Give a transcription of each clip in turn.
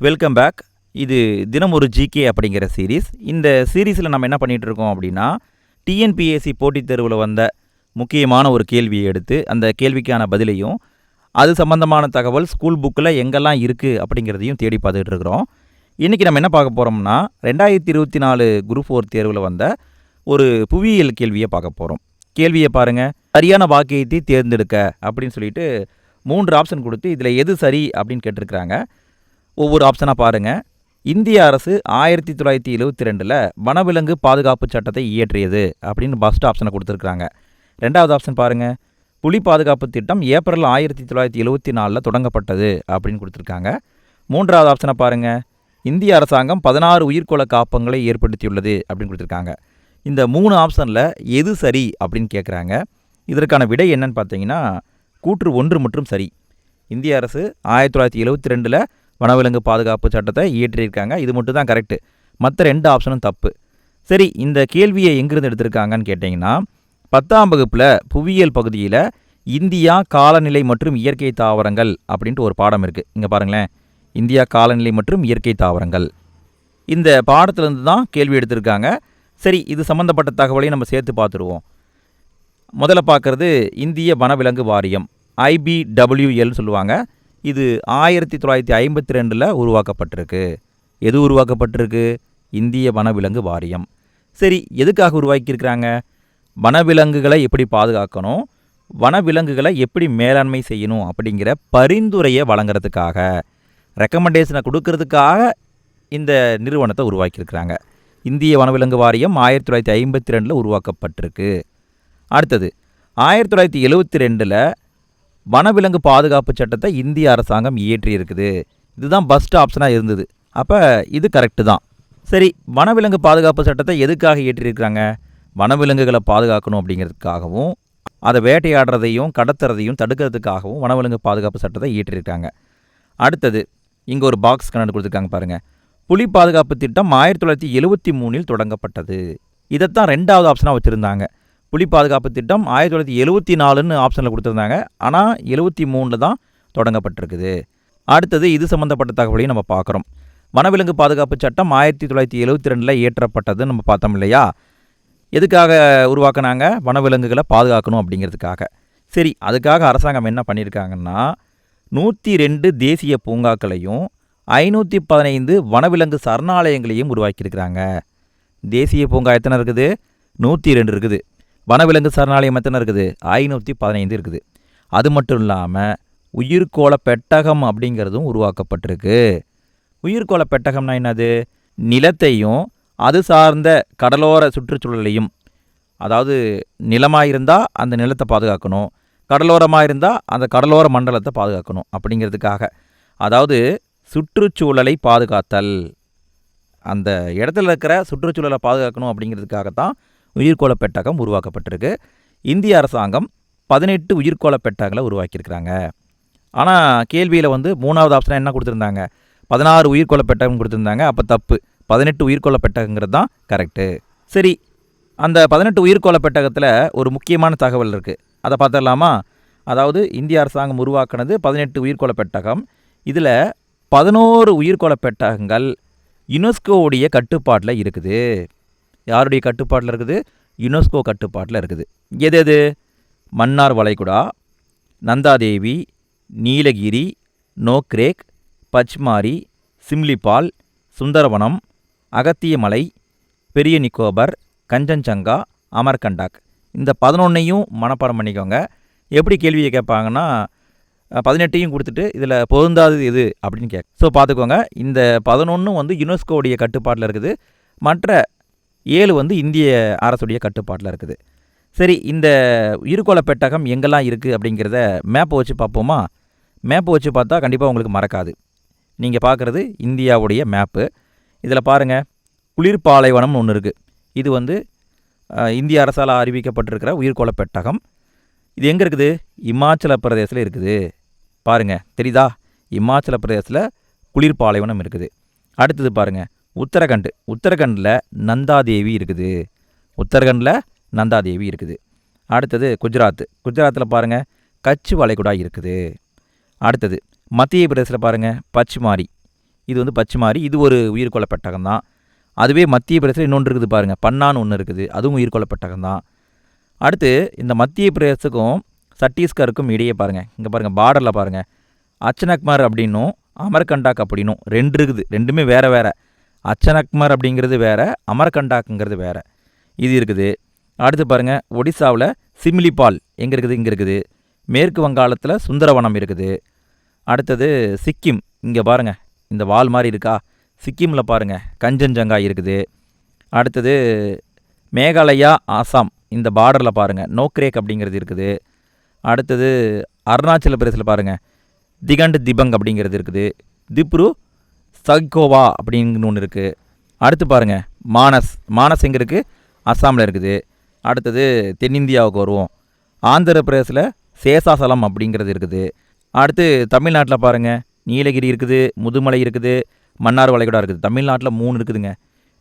Welcome back இது தினம் ஒரு ஜிகே அப்படிங்கிற சீரீஸ் இந்த சீரீஸில் நம்ம என்ன பண்ணிகிட்டு இருக்கோம் அப்படின்னா டிஎன்பிஎஸ்சி போட்டித் தேர்வில் வந்த முக்கியமான ஒரு கேள்வியை எடுத்து அந்த கேள்விக்கான பதிலையும் அது சம்பந்தமான தகவல் ஸ்கூல் புக்கில் எங்கெல்லாம் இருக்குது அப்படிங்கிறதையும் தேடி பார்த்துட்டு இருக்கிறோம் இன்றைக்கி நம்ம என்ன பார்க்க போகிறோம்னா ரெண்டாயிரத்தி இருபத்தி நாலு குரூப் ஃபோர் தேர்வில் வந்த ஒரு புவியியல் கேள்வியை பார்க்க போகிறோம் கேள்வியை பாருங்கள் சரியான வாக்கியத்தை தேர்ந்தெடுக்க அப்படின்னு சொல்லிட்டு மூன்று ஆப்ஷன் கொடுத்து இதில் எது சரி அப்படின்னு கேட்டிருக்கிறாங்க. ஒவ்வொரு ஆப்ஷனாக பாருங்கள் இந்திய அரசு ஆயிரத்தி தொள்ளாயிரத்தி எழுபத்தி ரெண்டில் வனவிலங்கு பாதுகாப்பு சட்டத்தை இயற்றியது அப்படின்னு ஃபஸ்ட் ஆப்ஷனை கொடுத்துருக்குறாங்க. ரெண்டாவது ஆப்ஷன் பாருங்கள் புலி பாதுகாப்பு திட்டம் ஏப்ரல் ஆயிரத்தி தொள்ளாயிரத்தி எழுபத்தி நாலில் தொடங்கப்பட்டது அப்படின்னு கொடுத்துருக்காங்க. மூன்றாவது ஆப்ஷனை பாருங்கள் இந்திய அரசாங்கம் பதினாறு உயிர்கோள காப்பங்களை ஏற்படுத்தியுள்ளது அப்படின்னு கொடுத்துருக்காங்க. இந்த மூணு ஆப்ஷனில் எது சரி அப்படின்னு கேட்குறாங்க இதற்கான விடை என்னன்னு பார்த்தீங்கன்னா கூற்று ஒன்று மற்றும் சரி. இந்திய அரசு ஆயிரத்தி தொள்ளாயிரத்தி எழுபத்தி ரெண்டில் வனவிலங்கு பாதுகாப்பு சட்டத்தை இயற்றியிருக்காங்க. இது மட்டும் தான் கரெக்டு மற்ற ரெண்டு ஆப்ஷனும் தப்பு. சரி இந்த கேள்வியை எங்கிருந்து எடுத்திருக்காங்கன்னு கேட்டிங்கன்னா பத்தாம் வகுப்பில் புவியியல் பகுதியில் இந்தியா காலநிலை மற்றும் இயற்கை தாவரங்கள் அப்படின்ட்டு ஒரு பாடம் இருக்குது இங்கே பாருங்களேன். இந்தியா காலநிலை மற்றும் இயற்கை தாவரங்கள். இந்த பாடத்திலேருந்து தான் கேள்வி எடுத்திருக்காங்க. சரி இது சம்மந்தப்பட்ட தகவலையும் நம்ம சேர்த்து பார்த்துருவோம். முதல்ல பார்க்குறது இந்திய வனவிலங்கு வாரியம் ஐபிடபிள்யூஎல் சொல்லுவாங்க. இது ஆயிரத்தி தொள்ளாயிரத்தி ஐம்பத்தி ரெண்டில் உருவாக்கப்பட்டிருக்கு. எது உருவாக்கப்பட்டிருக்கு? இந்திய வனவிலங்கு வாரியம். சரி எதுக்காக உருவாக்கியிருக்கிறாங்க? வனவிலங்குகளை எப்படி பாதுகாக்கணும்? வனவிலங்குகளை எப்படி மேலாண்மை செய்யணும்? அப்படிங்கிற பரிந்துரையை வழங்குறதுக்காக ரெக்கமெண்டேஷனை கொடுக்கறதுக்காக இந்த நிறுவனத்தை உருவாக்கியிருக்கிறாங்க. இந்திய வனவிலங்கு வாரியம் ஆயிரத்தி தொள்ளாயிரத்தி ஐம்பத்தி ரெண்டில் உருவாக்கப்பட்டிருக்கு. அடுத்தது ஆயிரத்தி தொள்ளாயிரத்தி எழுபத்தி ரெண்டில் வனவிலங்கு பாதுகாப்பு சட்டத்தை இந்திய அரசாங்கம் இயற்றியிருக்குது. இதுதான் பஸ்ட் ஆப்ஷனாக இருந்தது. அப்போ இது கரெக்டு தான். சரி வனவிலங்கு பாதுகாப்பு சட்டத்தை எதுக்காக இயற்றியிருக்கிறாங்க? வனவிலங்குகளை பாதுகாக்கணும் அப்படிங்கிறதுக்காகவும் அதை வேட்டையாடுறதையும் கடத்துறதையும் தடுக்கிறதுக்காகவும் வனவிலங்கு பாதுகாப்பு சட்டத்தை இயற்றியிருக்காங்க. அடுத்தது இங்கே ஒரு பாக்ஸ் கணக்கு கொடுத்துருக்காங்க பாருங்கள் புலி பாதுகாப்பு திட்டம் ஆயிரத்தி தொள்ளாயிரத்தி எழுவத்தி மூணில் தொடங்கப்பட்டது. இதைத்தான் ரெண்டாவது ஆப்ஷனாக வச்சுருந்தாங்க. புலி பாதுகாப்பு திட்டம் ஆயிரத்தி தொள்ளாயிரத்தி எழுவத்தி நாலுன்னு ஆப்ஷனில் கொடுத்துருந்தாங்க. ஆனால் எழுவத்தி மூணில் தான் தொடங்கப்பட்டிருக்குது. அடுத்தது இது சம்மந்தப்பட்ட தகவலையும் நம்ம பார்க்குறோம். வனவிலங்கு பாதுகாப்பு சட்டம் ஆயிரத்தி தொள்ளாயிரத்தி எழுவத்தி ரெண்டில் இயற்றப்பட்டது நம்ம பார்த்தோம் இல்லையா? எதுக்காக உருவாக்குனாங்க? வனவிலங்குகளை பாதுகாக்கணும் அப்படிங்கிறதுக்காக. சரி அதுக்காக அரசாங்கம் என்ன பண்ணியிருக்காங்கன்னா நூற்றி ரெண்டு தேசிய பூங்காக்களையும் ஐநூற்றி பதினைந்து வனவிலங்கு சரணாலயங்களையும் உருவாக்கியிருக்கிறாங்க. தேசிய பூங்கா எத்தனை இருக்குது? நூற்றி ரெண்டு இருக்குது. வனவிலங்கு சரணாலயம் எத்தனை இருக்குது. ஐநூற்றி பதினைந்து இருக்குது. அது மட்டும் இல்லாமல் உயிர்கோள பெட்டகம் அப்படிங்கிறதும் உருவாக்கப்பட்டிருக்கு. உயிர்கோள பெட்டகம்னா என்னது? நிலத்தையும் அது சார்ந்த கடலோர சுற்றுச்சூழலையும். அதாவது நிலமாக இருந்தால் அந்த நிலத்தை பாதுகாக்கணும். கடலோரமாக இருந்தால் அந்த கடலோர மண்டலத்தை பாதுகாக்கணும் அப்படிங்கிறதுக்காக. அதாவது சுற்றுச்சூழலை பாதுகாத்தல். அந்த இடத்துல இருக்கிற சுற்றுச்சூழலை பாதுகாக்கணும் அப்படிங்கிறதுக்காகத்தான் உயிர்கோள பெட்டகம் உருவாக்கப்பட்டிருக்கு. இந்திய அரசாங்கம் பதினெட்டு உயிர்கோள பெட்டகங்களை உருவாக்கியிருக்கிறாங்க. ஆனால் கேள்வியில் வந்து மூணாவது ஆப்ஷனாக என்ன கொடுத்துருந்தாங்க? பதினாறு உயிர்கோள பெட்டகம் கொடுத்துருந்தாங்க. அப்போ தப்பு. பதினெட்டு உயிர்கோள பெட்டகங்கிறது தான் கரெக்டு சரி அந்த பதினெட்டு உயிர்கோள பெட்டகத்தில் ஒரு முக்கியமான தகவல் இருக்குது அதை பார்த்துடலாமா? அதாவது இந்திய அரசாங்கம் உருவாக்குனது பதினெட்டு உயிர்கோள பெட்டகம் இதில் பதினோரு உயிர்கோள பெட்டகங்கள் யுனெஸ்கோவுடைய கட்டுப்பாட்டில் இருக்குது. யாருடைய கட்டுப்பாட்டில் இருக்குது? யுனெஸ்கோ கட்டுப்பாட்டில் இருக்குது. எது எது? மன்னார் வளைகுடா நந்தாதேவி நீலகிரி நோக்ரேக் பச்மாரி சிம்லிபால் சுந்தரவனம் அகத்தியமலை பெரிய நிக்கோபர் கஞ்சன்சங்கா அமர்கண்டாக். இந்த பதினொன்னையும் மனப்பாடம் பண்ணிக்கோங்க. எப்படி கேள்வியை கேட்பாங்கன்னா பதினெட்டையும் கொடுத்துட்டு இதில் பொருந்தாதது எது அப்படின்னு கேட்க ஸோ பார்த்துக்கோங்க. இந்த பதினொன்றும் வந்து யுனெஸ்கோவுடைய கட்டுப்பாட்டில் இருக்குது. மற்ற ஏழு வந்து இந்திய அரசுடைய கட்டுப்பாட்டில் இருக்குது. சரி இந்த உயிர்கோள பெட்டகம் எங்கெல்லாம் இருக்குது அப்படிங்கிறத மேப்பை வச்சு பார்ப்போமா? மேப்பை வச்சு பார்த்தா கண்டிப்பாக உங்களுக்கு மறக்காது. நீங்கள் பார்க்குறது இந்தியாவுடைய மேப்பு இதில் பாருங்கள் குளிர்பாலைவனம்னு ஒன்று இருக்குது இது வந்து இந்திய அரசால் அறிவிக்கப்பட்டிருக்கிற உயிர்கோள பெட்டகம். இது எங்கே இருக்குது? இமாச்சல பிரதேசத்தில் இருக்குது. பாருங்கள் தெரியுதா? இமாச்சல பிரதேசத்தில் குளிர்பாலைவனம் இருக்குது. அடுத்தது பாருங்கள் உத்தரகண்ட். உத்தரகண்டில் நந்தாதேவி இருக்குது. உத்தரகண்டில் நந்தாதேவி இருக்குது. அடுத்தது குஜராத். குஜராத்தில் பாருங்கள் கச்சு வளைகுடா இருக்குது. அடுத்தது மத்திய பிரதேசத்தில் பாருங்கள் பச்சிமாரி. இது வந்து பச்சிமாரி. இது ஒரு உயிர்கொள்ள பெட்டகம் தான். அதுவே மத்திய பிரதேசத்தில் இன்னொன்று இருக்குது பாருங்கள் பன்னான்னு ஒன்று இருக்குது. அதுவும் உயிர்கொள்ள பெட்டகம் தான். அடுத்து இந்த மத்திய பிரதேசத்துக்கும் சத்தீஸ்கருக்கும் இடையே பாருங்கள் இங்கே பாருங்கள் பார்டரில் பாருங்கள் அச்சனக்மார் அப்படின்னும் அமர்கண்டாக் அப்படின்னும் ரெண்டு இருக்குது. ரெண்டுமே வேறு வேறு. அச்சனக்மர் அப்படிங்கிறது வேறு அமர்கண்டாக்குங்கிறது வேறு. இது இருக்குது. அடுத்து பாருங்கள் ஒடிசாவில் சிம்லிபால் எங்கே இருக்குது? இங்கே இருக்குது. மேற்கு வங்காளத்தில் சுந்தரவனம் இருக்குது. அடுத்தது சிக்கிம். இங்கே பாருங்கள் இந்த வால் மாதிரி இருக்கா? சிக்கிமில் பாருங்கள் கஞ்சன்ஜங்கா இருக்குது. அடுத்தது மேகாலயா ஆசாம் இந்த பார்டரில் பாருங்கள் நோக்ரேக் அப்படிங்கிறது இருக்குது. அடுத்தது அருணாச்சல பிரதேசத்தில் பாருங்கள் திகண்ட் திபங் அப்படிங்கிறது இருக்குது. திப்ரு சகோவா அப்படின்னு ஒன்று இருக்குது அடுத்து பாருங்கள் மானஸ் மானஸ் எங்கே இருக்குது அஸ்ஸாமில் இருக்குது. அடுத்தது தென்னிந்தியாவுக்கு வருவோம். ஆந்திர பிரதேசில் சேசாசலம் அப்படிங்கிறது இருக்குது. அடுத்து தமிழ்நாட்டில் பாருங்கள் நீலகிரி இருக்குது முதுமலை இருக்குது மன்னார் வளைகுடா இருக்குது. தமிழ்நாட்டில் மூணு இருக்குதுங்க.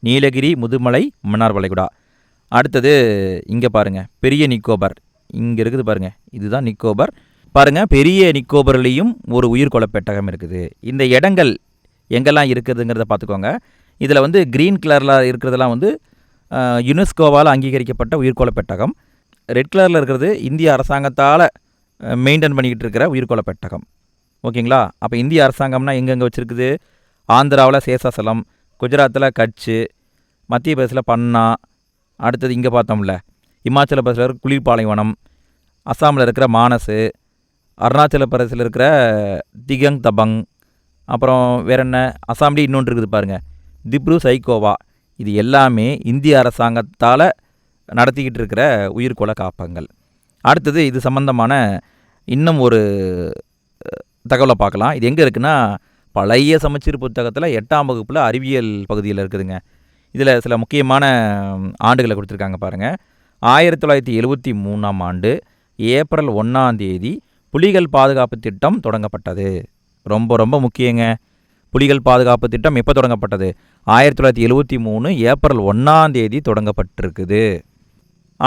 நீலகிரி முதுமலை மன்னார் வளைகுடா. அடுத்தது இங்கே பாருங்கள் பெரிய நிக்கோபர். இங்கே இருக்குது பாருங்கள் இதுதான் நிக்கோபர். பாருங்கள் பெரிய நிக்கோபர்லேயும் ஒரு உயிர்கொலை பெட்டகம் இருக்குது. இந்த இடங்கள் எங்கெல்லாம் இருக்குதுங்கிறத பார்த்துக்கோங்க. இதில் வந்து க்ரீன் கலரில் இருக்கிறதெல்லாம் வந்து யுனெஸ்கோவால் அங்கீகரிக்கப்பட்ட உயிர்கோள பெட்டகம். ரெட் கலரில் இருக்கிறது இந்திய அரசாங்கத்தால் மெயின்டைன் பண்ணிக்கிட்டு இருக்கிற உயிர்கோள பெட்டகம். ஓகேங்களா? அப்போ இந்திய அரசாங்கம்னா எங்கெங்கே வச்சுருக்குது? ஆந்திராவில் சேசாசலம் குஜராத்தில் கட்சு மத்திய பிரதேசில் பன்னா அடுத்தது இங்கே பார்த்தோம்ல இமாச்சல பிரதேசில் இருக்கிற குளிர்பாலைவனம் அஸ்ஸாமில் இருக்கிற மானசு அருணாச்சல பிரதேசில் இருக்கிற திகங் தபங் அப்புறம் வேற என்ன? அஸ்ஸாம்லேயே இன்னொன்று இருக்குது பாருங்கள் திப்ரு சைகோவா இது எல்லாமே இந்திய அரசாங்கத்தால் நடத்திக்கிட்டு இருக்கிற உயிர்கொலை காப்பகங்கள். அடுத்தது இது சம்பந்தமான இன்னும் ஒரு தகவலை பார்க்கலாம். இது எங்கே இருக்குன்னா பழைய சமச்சீர் புத்தகத்தில் எட்டாம் வகுப்பில் அறிவியல் பகுதியில் இருக்குதுங்க. இதில் சில முக்கியமான ஆண்டுகளை கொடுத்துருக்காங்க பாருங்கள் ஆயிரத்தி தொள்ளாயிரத்தி எழுபத்தி மூணாம் ஆண்டு ஏப்ரல் ஒன்றாம் தேதி புலிகள் பாதுகாப்பு திட்டம் தொடங்கப்பட்டது. ரொம்ப ரொம்ப முக்கியங்க. புலிகள் பாதுகாப்பு திட்டம் எப்போ தொடங்கப்பட்டது? ஆயிரத்தி தொள்ளாயிரத்தி எழுபத்தி மூணு ஏப்ரல் ஒன்றாம் தேதி தொடங்கப்பட்டிருக்குது.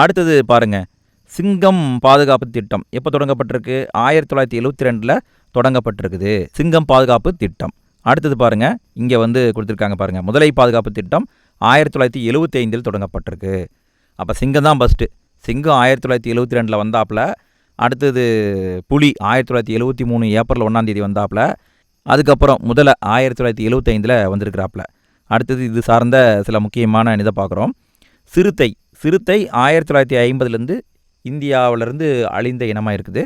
அடுத்தது பாருங்க. சிங்கம் பாதுகாப்பு திட்டம் எப்போ தொடங்கப்பட்டிருக்கு? ஆயிரத்தி தொள்ளாயிரத்தி எழுபத்தி ரெண்டில் தொடங்கப்பட்டிருக்குது. சிங்கம் பாதுகாப்பு திட்டம். அடுத்தது பாருங்க. இங்கே வந்து கொடுத்துருக்காங்க பாருங்க. முதலை பாதுகாப்பு திட்டம் ஆயிரத்தி தொள்ளாயிரத்தி எழுபத்தி ஐந்தில் தொடங்கப்பட்டிருக்கு. அப்போ சிங்கம் தான் ஃபஸ்ட்டு சிங்கம் ஆயிரத்தி தொள்ளாயிரத்தி எழுபத்தி ரெண்டில் வந்தாப்புல அடுத்தது புலி. ஆயிரத்தி தொள்ளாயிரத்தி எழுபத்தி மூணு ஏப்ரல் ஒன்றாம் தேதி வந்தாப்புல அதுக்கப்புறம் முதல்ல ஆயிரத்தி தொள்ளாயிரத்தி எழுபத்தைந்தில் வந்திருக்கிறாப்புல அடுத்தது இது சார்ந்த சில முக்கியமான இதை பார்க்குறோம். சிறுத்தை. சிறுத்தை ஆயிரத்தி தொள்ளாயிரத்தி ஐம்பதுலேருந்து இந்தியாவிலேருந்து அழிந்த இனமாக இருக்குது.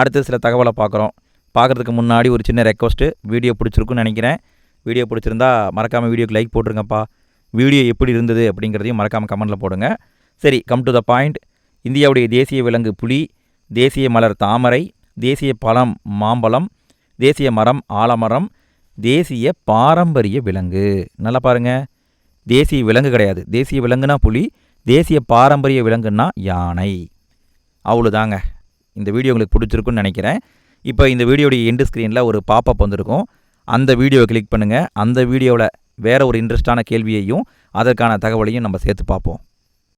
அடுத்தது சில தகவலை பார்க்குறோம். பார்க்குறதுக்கு முன்னாடி ஒரு சின்ன ரெக்வஸ்ட்டு. வீடியோ பிடிச்சிருக்குன்னு நினைக்கிறேன். வீடியோ பிடிச்சிருந்தா மறக்காமல் வீடியோக்கு லைக் போட்டுருங்கப்பா. வீடியோ எப்படி இருந்தது அப்படிங்கிறதையும் மறக்காமல் கமெண்டில் போடுங்க. சரி கம் டு த பாயிண்ட் இந்தியாவுடைய தேசிய விலங்கு புலி. தேசிய மலர் தாமரை தேசிய பழம் மாம்பழம் தேசிய மரம் ஆலமரம் தேசிய பாரம்பரிய விலங்கு. நல்லா பாருங்க. தேசிய விலங்கு கிடையாது. தேசிய விலங்குனா புலி தேசிய பாரம்பரிய விலங்குன்னா யானை. அவ்வளோதாங்க இந்த வீடியோ உங்களுக்கு பிடிச்சிருக்குன்னு நினைக்கிறேன். இப்போ இந்த வீடியோடைய எண்டு ஸ்க்ரீனில் ஒரு பாப்பப் வந்திருக்கும். அந்த வீடியோவை கிளிக் பண்ணுங்கள் அந்த வீடியோவில் வேறு ஒரு இன்ட்ரெஸ்டான கேள்வியையும் அதற்கான தகவலையும் நம்ம சேர்த்து பார்ப்போம்.